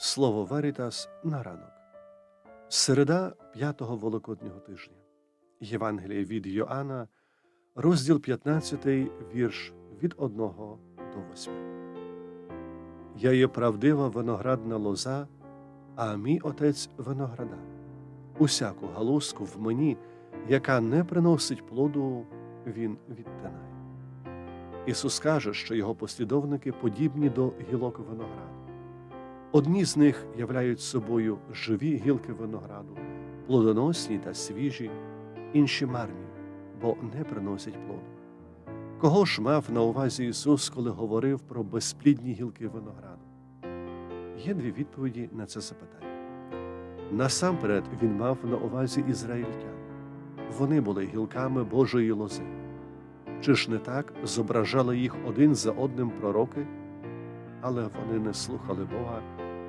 Слово Верітас на ранок. Середа п'ятого Великоднього тижня. Євангеліє від Йоанна, розділ 15, вірш від 1 до 8. Я є правдива виноградна лоза, а мій отець виноградар. Усяку галузку в мені, яка не приносить плоду, він відтинає. Ісус каже, що його послідовники подібні до гілок винограду. Одні з них являють собою живі гілки винограду, плодоносні та свіжі, інші марні, бо не приносять плоду. Кого ж мав на увазі Ісус, коли говорив про безплідні гілки винограду? Є дві відповіді на це запитання. Насамперед Він мав на увазі ізраїльтян. Вони були гілками Божої лози. Чи ж не так зображали їх один за одним пророки? Але вони не слухали Бога,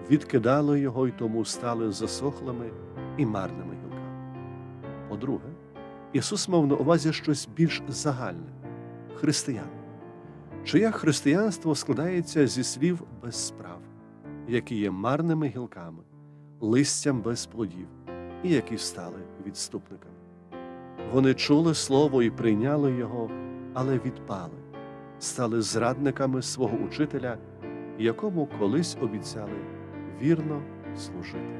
відкидали його й тому стали засохлими і марними гілками. По-друге, Ісус мав на увазі щось більш загальне християн, чиє християнство складається зі слів без справ, які є марними гілками, листям без плодів, і які стали відступниками. Вони чули слово і прийняли його, але відпали, стали зрадниками свого учителя, якому колись обіцяли вірно служити.